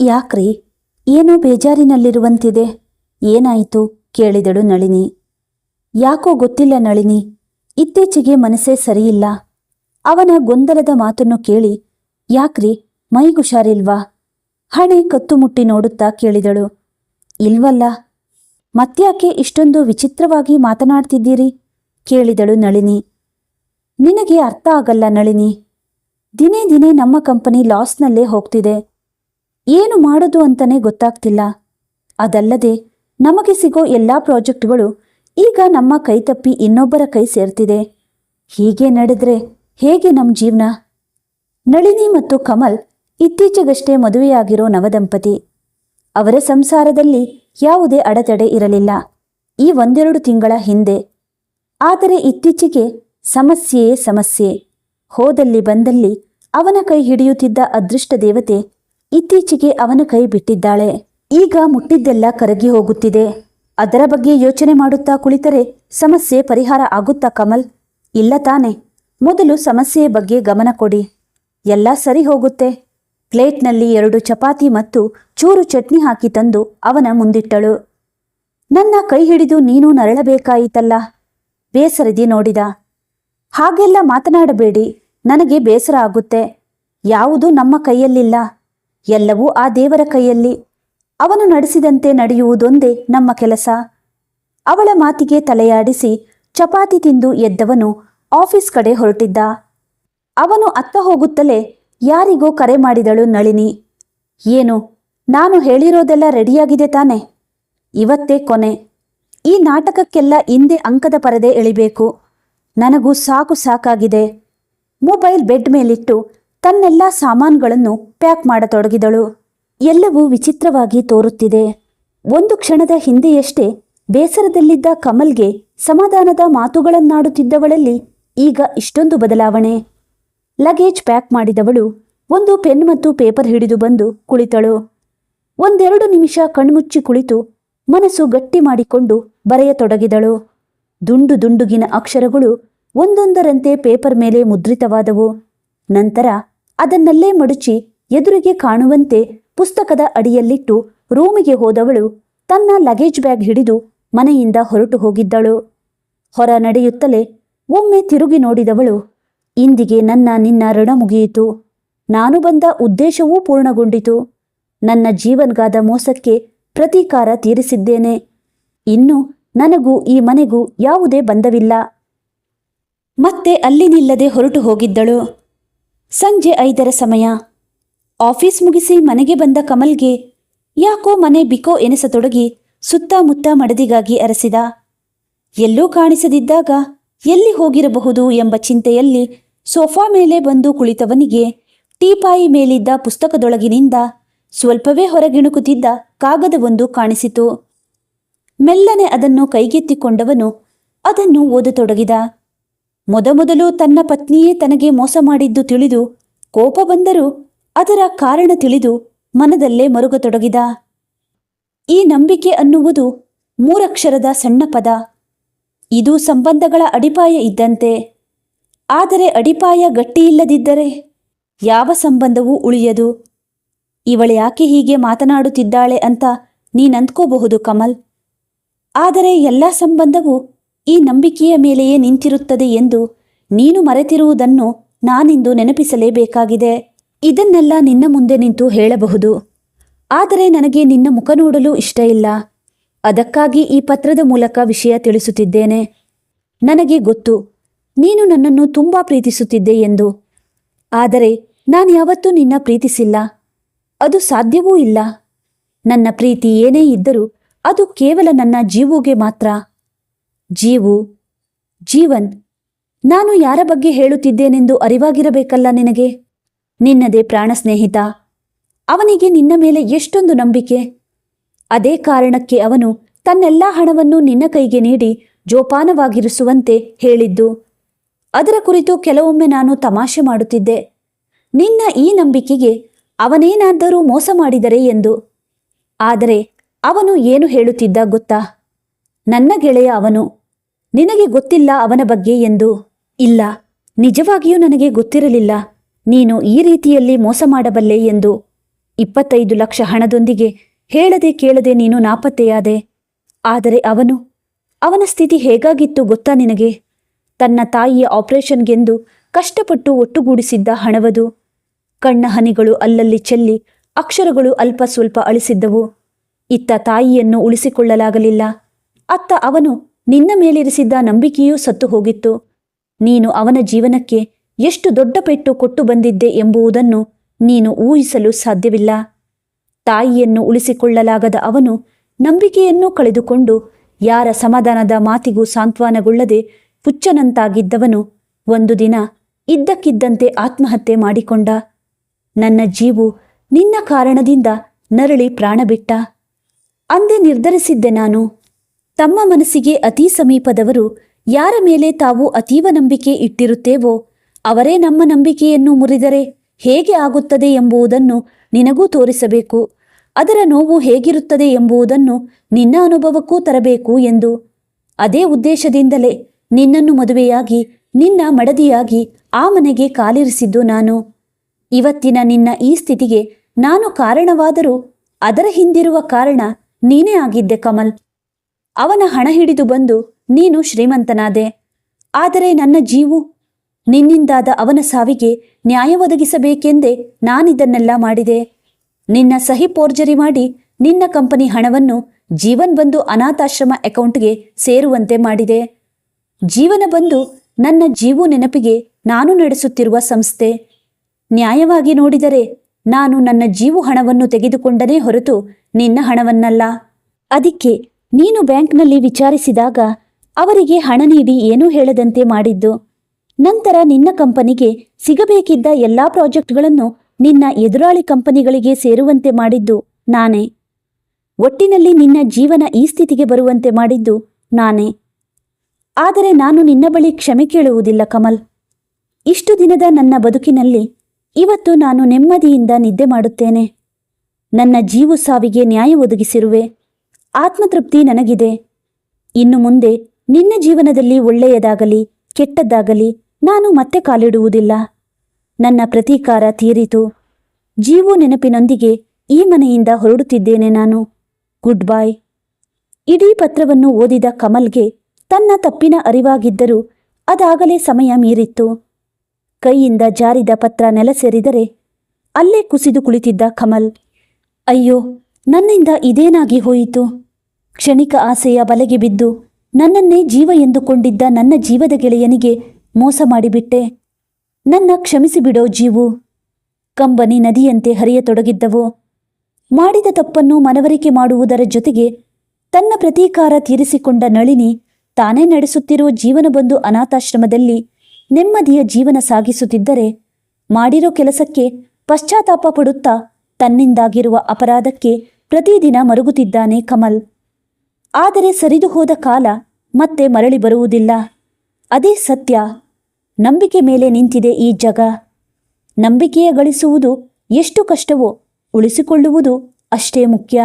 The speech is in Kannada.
ಯಾಕ್ರಿ? ಏನೋ ಬೇಜಾರಿನಲ್ಲಿರುವಂತಿದೆ. ಏನಾಯಿತು? ಕೇಳಿದಳು ನಳಿನಿ. ಯಾಕೋ ಗೊತ್ತಿಲ್ಲ ನಳಿನಿ. ಇತ್ತೀಚೆಗೆ ಮನಸ್ಸೇ ಸರಿಯಿಲ್ಲ. ಅವನ ಗೊಂದಲದ ಮಾತನ್ನು ಕೇಳಿ, ಯಾಕ್ರಿ? ಮೈಗುಷಾರಿಲ್ವಾ? ಹಣೆ ಕತ್ತುಮುಟ್ಟಿ ನೋಡುತ್ತಾ ಕೇಳಿದಳು. ಇಲ್ವಲ್ಲ. ಮತ್ಯಾಕೆ ಇಷ್ಟೊಂದು ವಿಚಿತ್ರವಾಗಿ ಮಾತನಾಡ್ತಿದ್ದೀರಿ? ಕೇಳಿದಳು ನಳಿನಿ. ನಿನಗೆ ಅರ್ಥ ಆಗಲ್ಲ ನಳಿನಿ. ದಿನೇ ದಿನೇ ನಮ್ಮ ಕಂಪನಿ ಲಾಸ್ನಲ್ಲೇ ಹೋಗ್ತಿದೆ. ಏನು ಮಾಡೋದು ಅಂತಾನೆ ಗೊತ್ತಾಗ್ತಿಲ್ಲ. ಅದಲ್ಲದೆ ನಮಗೆ ಸಿಗೋ ಎಲ್ಲ ಪ್ರಾಜೆಕ್ಟ್ಗಳು ಈಗ ನಮ್ಮ ಕೈ ತಪ್ಪಿ ಇನ್ನೊಬ್ಬರ ಕೈ ಸೇರ್ತಿದೆ. ಹೀಗೆ ನಡೆದ್ರೆ ಹೇಗೆ ನಮ್ಮ ಜೀವನ? ನಳಿನಿ ಮತ್ತು ಕಮಲ್ ಇತ್ತೀಚೆಗಷ್ಟೇ ಮದುವೆಯಾಗಿರೋ ನವದಂಪತಿ. ಅವರ ಸಂಸಾರದಲ್ಲಿ ಯಾವುದೇ ಅಡೆತಡೆ ಇರಲಿಲ್ಲ. ಈ ಒಂದೆರಡು ತಿಂಗಳ ಹಿಂದೆ. ಆದರೆ ಇತ್ತೀಚೆಗೆ ಸಮಸ್ಯೆಯೇ ಸಮಸ್ಯೆ. ಹೋದಲ್ಲಿ ಬಂದಲ್ಲಿ ಅವನ ಕೈ ಹಿಡಿಯುತ್ತಿದ್ದ ಅದೃಷ್ಟ ದೇವತೆ ಇತ್ತೀಚೆಗೆ ಅವನ ಕೈ ಬಿಟ್ಟಿದ್ದಾಳೆ. ಈಗ ಮುಟ್ಟಿದ್ದೆಲ್ಲ ಕರಗಿ ಹೋಗುತ್ತಿದೆ. ಅದರ ಬಗ್ಗೆ ಯೋಚನೆ ಮಾಡುತ್ತಾ ಕುಳಿತರೆ ಸಮಸ್ಯೆ ಪರಿಹಾರ ಆಗುತ್ತಾ ಕಮಲ್? ಇಲ್ಲ ತಾನೆ. ಮೊದಲು ಸಮಸ್ಯೆಯ ಬಗ್ಗೆ ಗಮನ ಕೊಡಿ. ಎಲ್ಲ ಸರಿ ಹೋಗುತ್ತೆ. ಪ್ಲೇಟ್ನಲ್ಲಿ ಎರಡು ಚಪಾತಿ ಮತ್ತು ಚೂರು ಚಟ್ನಿ ಹಾಕಿ ತಂದು ಅವನ ಮುಂದಿಟ್ಟಳು. ನನ್ನ ಕೈ ಹಿಡಿದು ನೀನು ನರಳಬೇಕಾಯಿತಲ್ಲ? ಬೇಸರದಿ ನೋಡಿದ. ಹಾಗೆಲ್ಲ ಮಾತನಾಡಬೇಡಿ. ನನಗೆ ಬೇಸರ ಆಗುತ್ತೆ. ಯಾವುದೂ ನಮ್ಮ ಕೈಯಲ್ಲಿಲ್ಲ. ಎಲ್ಲವೂ ಆ ದೇವರ ಕೈಯಲ್ಲಿ. ಅವನು ನಡೆಸಿದಂತೆ ನಡೆಯುವುದೊಂದೇ ನಮ್ಮ ಕೆಲಸ. ಅವಳ ಮಾತಿಗೆ ತಲೆಯಾಡಿಸಿ ಚಪಾತಿ ತಿಂದು ಎದ್ದವನು ಆಫೀಸ್ ಕಡೆ ಹೊರಟಿದ್ದ. ಅವನು ಅತ್ತ ಹೋಗುತ್ತಲೇ ಯಾರಿಗೋ ಕರೆ ಮಾಡಿದಳು ನಳಿನಿ. ಏನು, ನಾನು ಹೇಳಿರೋದೆಲ್ಲ ರೆಡಿಯಾಗಿದೆ ತಾನೆ? ಇವತ್ತೇ ಕೊನೆ. ಈ ನಾಟಕಕ್ಕೆಲ್ಲ ಹಿಂದೆ ಅಂಕದ ಪರದೆ ಎಳಿಬೇಕು. ನನಗೂ ಸಾಕು ಸಾಕಾಗಿದೆ. ಮೊಬೈಲ್ ಬೆಡ್ ಮೇಲಿಟ್ಟು ತನ್ನೆಲ್ಲ ಸಾಮಾನುಗಳನ್ನು ಪ್ಯಾಕ್ ಮಾಡತೊಡಗಿದಳು. ಎಲ್ಲವೂ ವಿಚಿತ್ರವಾಗಿ ತೋರುತ್ತಿದೆ. ಒಂದು ಕ್ಷಣದ ಹಿಂದೆಯಷ್ಟೇ ಬೇಸರದಲ್ಲಿದ್ದ ಕಮಲ್ಗೆ ಸಮಾಧಾನದ ಮಾತುಗಳನ್ನಾಡುತ್ತಿದ್ದವಳಲ್ಲಿ ಈಗ ಇಷ್ಟೊಂದು ಬದಲಾವಣೆ. ಲಗೇಜ್ ಪ್ಯಾಕ್ ಮಾಡಿದವಳು ಒಂದು ಪೆನ್ ಮತ್ತು ಪೇಪರ್ ಹಿಡಿದು ಬಂದು ಕುಳಿತಳು. ಒಂದೆರಡು ನಿಮಿಷ ಕಣ್ಮುಚ್ಚಿ ಕುಳಿತು ಮನಸ್ಸು ಗಟ್ಟಿ ಮಾಡಿಕೊಂಡು ಬರೆಯತೊಡಗಿದಳು. ದುಂಡು ದುಂಡುಗಿನ ಅಕ್ಷರಗಳು ಒಂದೊಂದರಂತೆ ಪೇಪರ್ ಮೇಲೆ ಮುದ್ರಿತವಾದವು. ನಂತರ ಅದನ್ನಲ್ಲೇ ಮಡುಚಿ ಎದುರಿಗೆ ಕಾಣುವಂತೆ ಪುಸ್ತಕದ ಅಡಿಯಲ್ಲಿಟ್ಟು ರೂಮಿಗೆ ಹೋದವಳು ತನ್ನ ಲಗೇಜ್ ಬ್ಯಾಗ್ ಹಿಡಿದು ಮನೆಯಿಂದ ಹೊರಟು ಹೋಗಿದ್ದಳು. ಹೊರ ನಡೆಯುತ್ತಲೇ ಒಮ್ಮೆ ತಿರುಗಿ ನೋಡಿದವಳು, ಇಂದಿಗೆ ನನ್ನ ನಿನ್ನ ಋಣ ಮುಗಿಯಿತು. ನಾನು ಬಂದ ಉದ್ದೇಶವೂ ಪೂರ್ಣಗೊಂಡಿತು. ನನ್ನ ಜೀವನ್ಗಾದ ಮೋಸಕ್ಕೆ ಪ್ರತೀಕಾರ ತೀರಿಸಿದ್ದೇನೆ. ಇನ್ನು ನನಗೂ ಈ ಮನೆಗೂ ಯಾವುದೇ ಬಂಧವಿಲ್ಲ. ಮತ್ತೆ ಅಲ್ಲಿ ನಿಲ್ಲದೆ ಹೊರಟು ಹೋಗಿದ್ದಳು. ಸಂಜೆ ಐದರ ಸಮಯ. ಆಫೀಸ್ ಮುಗಿಸಿ ಮನೆಗೆ ಬಂದ ಕಮಲ್ಗೆ ಯಾಕೋ ಮನೆ ಬಿಕೋ ಎನಿಸತೊಡಗಿ ಸುತ್ತಮುತ್ತ ಮಡದಿಗಾಗಿ ಅರಸಿದ. ಎಲ್ಲೂ ಕಾಣಿಸದಿದ್ದಾಗ ಎಲ್ಲಿ ಹೋಗಿರಬಹುದು ಎಂಬ ಚಿಂತೆಯಲ್ಲಿ ಸೋಫಾ ಮೇಲೆ ಬಂದು ಕುಳಿತವನಿಗೆ ಟೀಪಾಯಿ ಮೇಲಿದ್ದ ಪುಸ್ತಕದೊಳಗಿನಿಂದ ಸ್ವಲ್ಪವೇ ಹೊರಗಿಣುಕುತ್ತಿದ್ದ ಕಾಗದವೊಂದು ಕಾಣಿಸಿತು. ಮೆಲ್ಲನೆ ಅದನ್ನು ಕೈಗೆತ್ತಿಕೊಂಡವನು ಅದನ್ನು ಓದತೊಡಗಿದ. ಮೊದಮೊದಲು ತನ್ನ ಪತ್ನಿಯೇ ತನಗೆ ಮೋಸ ಮಾಡಿದ್ದು ತಿಳಿದು ಕೋಪ ಬಂದರೂ ಅದರ ಕಾರಣ ತಿಳಿದು ಮನದಲ್ಲೇ ಮರುಗತೊಡಗಿದ. ಈ ನಂಬಿಕೆ ಅನ್ನುವುದು ಮೂರಕ್ಷರದ ಸಣ್ಣ ಪದ. ಇದು ಸಂಬಂಧಗಳ ಅಡಿಪಾಯ ಇದ್ದಂತೆ. ಆದರೆ ಅಡಿಪಾಯ ಗಟ್ಟಿಯಿಲ್ಲದಿದ್ದರೆ ಯಾವ ಸಂಬಂಧವೂ ಉಳಿಯದು. ಇವಳ್ಯಾಕೆ ಹೀಗೆ ಮಾತನಾಡುತ್ತಿದ್ದಾಳೆ ಅಂತ ನೀನಂದ್ಕೋಬಹುದು ಕಮಲ್. ಆದರೆ ಎಲ್ಲ ಸಂಬಂಧವು ಈ ನಂಬಿಕೆಯ ಮೇಲೆಯೇ ನಿಂತಿರುತ್ತದೆ ಎಂದು ನೀನು ಮರೆತಿರುವುದನ್ನು ನಾನಿಂದು ನೆನಪಿಸಲೇಬೇಕಾಗಿದೆ. ಇದನ್ನೆಲ್ಲ ನಿನ್ನ ಮುಂದೆ ನಿಂತು ಹೇಳಬಹುದು. ಆದರೆ ನನಗೆ ನಿನ್ನ ಮುಖ ನೋಡಲು ಇಷ್ಟ ಇಲ್ಲ. ಅದಕ್ಕಾಗಿ ಈ ಪತ್ರದ ಮೂಲಕ ವಿಷಯ ತಿಳಿಸುತ್ತಿದ್ದೇನೆ. ನನಗೆ ಗೊತ್ತು, ನೀನು ನನ್ನನ್ನು ತುಂಬಾ ಪ್ರೀತಿಸುತ್ತಿದ್ದೆ ಎಂದು. ಆದರೆ ನಾನು ಯಾವತ್ತೂ ನಿನ್ನ ಪ್ರೀತಿಸಿಲ್ಲ. ಅದು ಸಾಧ್ಯವೂ ಇಲ್ಲ. ನನ್ನ ಪ್ರೀತಿ ಏನೇ ಇದ್ದರೂ ಅದು ಕೇವಲ ನನ್ನ ಜೀವುಗೆ ಮಾತ್ರ. ಜೀವು, ಜೀವನ್, ನಾನು ಯಾರ ಬಗ್ಗೆ ಹೇಳುತ್ತಿದ್ದೇನೆಂದು ಅರಿವಾಗಿರಬೇಕಲ್ಲ ನಿನಗೆ? ನಿನ್ನದೇ ಪ್ರಾಣ ಸ್ನೇಹಿತ, ಅವನಿಗೆ ನಿನ್ನ ಮೇಲೆ ಎಷ್ಟೊಂದು ನಂಬಿಕೆ. ಅದೇ ಕಾರಣಕ್ಕೆ ಅವನು ತನ್ನೆಲ್ಲ ಹಣವನ್ನು ನಿನ್ನ ಕೈಗೆ ನೀಡಿ ಜೋಪಾನವಾಗಿರಿಸುವಂತೆ ಹೇಳಿದ್ದು, ಅದರ ಕುರಿತು ಕೆಲವೊಮ್ಮೆ ನಾನು ತಮಾಷೆ ಮಾಡುತ್ತಿದ್ದೆ. ನಿನ್ನ ಈ ನಂಬಿಕೆಗೆ ಅವನೇನಾದರೂ ಮೋಸ ಮಾಡಿದರೆ ಎಂದು. ಆದರೆ ಅವನು ಏನು ಹೇಳುತ್ತಿದ್ದ ಗೊತ್ತಾ? ನನ್ನ ಗೆಳೆಯ ಅವನು ನಿನಗೆ ಗೊತ್ತಿಲ್ಲ ಅವನ ಬಗ್ಗೆ ಎಂದು? ಇಲ್ಲ. ನಿಜವಾಗಿಯೂ ನನಗೆ ಗೊತ್ತಿರಲಿಲ್ಲ. ನೀನು ಈ ರೀತಿಯಲ್ಲಿ ಮೋಸ ಮಾಡಬಲ್ಲೆ ಎಂದು? ಇಪ್ಪತ್ತೈದು ಲಕ್ಷ ಹಣದೊಂದಿಗೆ ಹೇಳದೆ ಕೇಳದೆ ನೀನು ನಾಪತ್ತೆಯಾದೆ? ಆದರೆ ಅವನು? ಅವನ ಸ್ಥಿತಿ ಹೇಗಾಗಿತ್ತು ಗೊತ್ತಾ ನಿನಗೆ? ತನ್ನ ತಾಯಿಯ ಆಪರೇಷನ್ಗೆಂದು ಕಷ್ಟಪಟ್ಟು ಒಟ್ಟುಗೂಡಿಸಿದ್ದ ಹಣವದು? ಕಣ್ಣ ಹನಿಗಳು ಅಲ್ಲಲ್ಲಿ ಚೆಲ್ಲಿ ಅಕ್ಷರಗಳು ಅಲ್ಪ ಸ್ವಲ್ಪ ಅಳಿಸಿದ್ದವು. ಇತ್ತ ತಾಯಿಯನ್ನು ಉಳಿಸಿಕೊಳ್ಳಲಾಗಲಿಲ್ಲ. ಅತ್ತ ಅವನು ನಿನ್ನ ಮೇಲಿರಿಸಿದ್ದ ನಂಬಿಕೆಯೂ ಸತ್ತು ಹೋಗಿತ್ತು. ನೀನು ಅವನ ಜೀವನಕ್ಕೆ ಎಷ್ಟು ದೊಡ್ಡ ಪೆಟ್ಟು ಕೊಟ್ಟು ಬಂದಿದ್ದೆ ಎಂಬುವುದನ್ನು ನೀನು ಊಹಿಸಲು ಸಾಧ್ಯವಿಲ್ಲ. ತಾಯಿಯನ್ನು ಉಳಿಸಿಕೊಳ್ಳಲಾಗದ ಅವನು ನಂಬಿಕೆಯನ್ನೂ ಕಳೆದುಕೊಂಡು ಯಾರ ಸಮಾಧಾನದ ಮಾತಿಗೂ ಸಾಂತ್ವನಗೊಳ್ಳದೆ ಹುಚ್ಚನಂತಾಗಿದ್ದವನು ಒಂದು ದಿನ ಇದ್ದಕ್ಕಿದ್ದಂತೆ ಆತ್ಮಹತ್ಯೆ ಮಾಡಿಕೊಂಡ. ನನ್ನ ಜೀವು ನಿನ್ನ ಕಾರಣದಿಂದ ನರಳಿ ಪ್ರಾಣ ಬಿಟ್ಟ ಅಂದೇ ನಿರ್ಧರಿಸಿದ್ದೆ ನಾನು. ತಮ್ಮ ಮನಸ್ಸಿಗೆ ಅತಿ ಸಮೀಪದವರು ಯಾರ ಮೇಲೆ ತಾವು ಅತೀವ ನಂಬಿಕೆ ಇಟ್ಟಿರುತ್ತೇವೋ, ಅವರೇ ನಮ್ಮ ನಂಬಿಕೆಯನ್ನು ಮುರಿದರೆ ಹೇಗೆ ಆಗುತ್ತದೆ ಎಂಬುದನ್ನು ನಿನಗೂ ತೋರಿಸಬೇಕು. ಅದರ ನೋವು ಹೇಗಿರುತ್ತದೆ ಎಂಬುದನ್ನು ನಿನ್ನ ಅನುಭವಕ್ಕೂ ತರಬೇಕು ಎಂದು. ಅದೇ ಉದ್ದೇಶದಿಂದಲೇ ನಿನ್ನನ್ನು ಮದುವೆಯಾಗಿ, ನಿನ್ನ ಮಡದಿಯಾಗಿ ಆ ಮನೆಗೆ ಕಾಲಿರಿಸಿದ್ದು ನಾನು. ಇವತ್ತಿನ ನಿನ್ನ ಈ ಸ್ಥಿತಿಗೆ ನಾನು ಕಾರಣವಾದರೂ ಅದರ ಹಿಂದಿರುವ ಕಾರಣ ನೀನೇ ಆಗಿದ್ದೆ ಕಮಲ್. ಅವನ ಹಣ ಹಿಡಿದು ಬಂದು ನೀನು ಶ್ರೀಮಂತನಾದೆ. ಆದರೆ ನನ್ನ ಜೀವು ನಿನ್ನಿಂದಾದ ಅವನ ಸಾವಿಗೆ ನ್ಯಾಯ ಒದಗಿಸಬೇಕೆಂದೇ ನಾನಿದನ್ನೆಲ್ಲ ಮಾಡಿದೆ. ನಿನ್ನ ಸಹಿ ಪೋರ್ಜರಿ ಮಾಡಿ ನಿನ್ನ ಕಂಪನಿ ಹಣವನ್ನು ಜೀವನ್ ಬಂದು ಅನಾಥಾಶ್ರಮ ಅಕೌಂಟ್ಗೆ ಸೇರುವಂತೆ ಮಾಡಿದೆ. ಜೀವನ ಬಂದು ನನ್ನ ಜೀವು ನೆನಪಿಗೆ ನಾನು ನಡೆಸುತ್ತಿರುವ ಸಂಸ್ಥೆ. ನ್ಯಾಯವಾಗಿ ನೋಡಿದರೆ ನಾನು ನನ್ನ ಜೀವು ಹಣವನ್ನು ತೆಗೆದುಕೊಂಡನೇ ಹೊರತು ನಿನ್ನ ಹಣವನ್ನಲ್ಲ. ಅದಕ್ಕೆ ನೀನು ಬ್ಯಾಂಕ್ನಲ್ಲಿ ವಿಚಾರಿಸಿದಾಗ ಅವರಿಗೆ ಹಣ ನೀಡಿ ಏನೂ ಹೇಳದಂತೆ ಮಾಡಿದ್ದು. ನಂತರ ನಿನ್ನ ಕಂಪನಿಗೆ ಸಿಗಬೇಕಿದ್ದ ಎಲ್ಲಾ ಪ್ರಾಜೆಕ್ಟ್ಗಳನ್ನು ನಿನ್ನ ಎದುರಾಳಿ ಕಂಪನಿಗಳಿಗೆ ಸೇರುವಂತೆ ಮಾಡಿದ್ದು ನಾನೇ. ಒಟ್ಟಿನಲ್ಲಿ ನಿನ್ನ ಜೀವನ ಈ ಸ್ಥಿತಿಗೆ ಬರುವಂತೆ ಮಾಡಿದ್ದು ನಾನೇ. ಆದರೆ ನಾನು ನಿನ್ನ ಬಳಿ ಕ್ಷಮೆ ಕೇಳುವುದಿಲ್ಲ ಕಮಲ್. ಇಷ್ಟು ದಿನದ ನನ್ನ ಬದುಕಿನಲ್ಲಿ ಇವತ್ತು ನಾನು ನೆಮ್ಮದಿಯಿಂದ ನಿದ್ದೆ ಮಾಡುತ್ತೇನೆ. ನನ್ನ ಜೀವು ಸಾವಿಗೆ ನ್ಯಾಯ ಒದಗಿಸಿರುವೆ. ಆತ್ಮತೃಪ್ತಿ ನನಗಿದೆ. ಇನ್ನು ಮುಂದೆ ನಿನ್ನ ಜೀವನದಲ್ಲಿ ಒಳ್ಳೆಯದಾಗಲಿ, ಕೆಟ್ಟದ್ದಾಗಲಿ ನಾನು ಮತ್ತೆ ಕಾಲಿಡುವುದಿಲ್ಲ. ನನ್ನ ಪ್ರತೀಕಾರ ತೀರಿತು. ಜೀವು ನೆನಪಿನೊಂದಿಗೆ ಈ ಮನೆಯಿಂದ ಹೊರಡುತ್ತಿದ್ದೇನೆ ನಾನು. ಗುಡ್ ಬಾಯ್ ಇಡೀ ಪತ್ರವನ್ನು ಓದಿದ ಕಮಲ್ಗೆ ತನ್ನ ತಪ್ಪಿನ ಅರಿವಾಗಿದ್ದರೂ ಅದಾಗಲೇ ಸಮಯ ಮೀರಿತ್ತು. ಕೈಯಿಂದ ಜಾರಿದ ಪತ್ರ ನೆಲ ಸೇರಿದರೆ ಅಲ್ಲೇ ಕುಸಿದು ಕುಳಿತಿದ್ದ ಕಮಲ್. ಅಯ್ಯೋ ನನ್ನಿಂದ ಇದೇನಾಗಿ ಹೋಯಿತು? ಕ್ಷಣಿಕ ಆಸೆಯ ಬಲೆಗೆ ಬಿದ್ದು ನನ್ನನ್ನೇ ಜೀವ ಎಂದುಕೊಂಡಿದ್ದ ನನ್ನ ಜೀವದ ಗೆಳೆಯನಿಗೆ ಮೋಸ ಮಾಡಿಬಿಟ್ಟೆ. ನನ್ನ ಕ್ಷಮಿಸಿಬಿಡೋ ಜೀವು. ಕಂಬನಿ ನದಿಯಂತೆ ಹರಿಯತೊಡಗಿದ್ದವು. ಮಾಡಿದ ತಪ್ಪನ್ನು ಮನವರಿಕೆ ಮಾಡುವುದರ ಜೊತೆಗೆ ತನ್ನ ಪ್ರತೀಕಾರ ತೀರಿಸಿಕೊಂಡ ನಳಿನಿ ತಾನೇ ನಡೆಸುತ್ತಿರುವ ಜೀವನ ಬಂದು ಅನಾಥಾಶ್ರಮದಲ್ಲಿ ನೆಮ್ಮದಿಯ ಜೀವನ ಸಾಗಿಸುತ್ತಿದ್ದರೆ ಮಾಡಿರೋ ಕೆಲಸಕ್ಕೆ ಪಶ್ಚಾತ್ತಾಪ ಪಡುತ್ತಾ ತನ್ನಿಂದಾಗಿರುವ ಅಪರಾಧಕ್ಕೆ ಪ್ರತಿದಿನ ಮರುಗುತ್ತಿದ್ದಾನೆ ಕಮಲ್. ಆದರೆ ಸರಿದು ಹೋದ ಕಾಲ ಮತ್ತೆ ಮರಳಿ ಬರುವುದಿಲ್ಲ. ಅದೇ ಸತ್ಯ. ನಂಬಿಕೆ ಮೇಲೆ ನಿಂತಿದೆ ಈ ಜಗ. ನಂಬಿಕೆಯ ಗಳಿಸುವುದು ಎಷ್ಟು ಕಷ್ಟವೋ ಉಳಿಸಿಕೊಳ್ಳುವುದು ಅಷ್ಟೇ ಮುಖ್ಯ.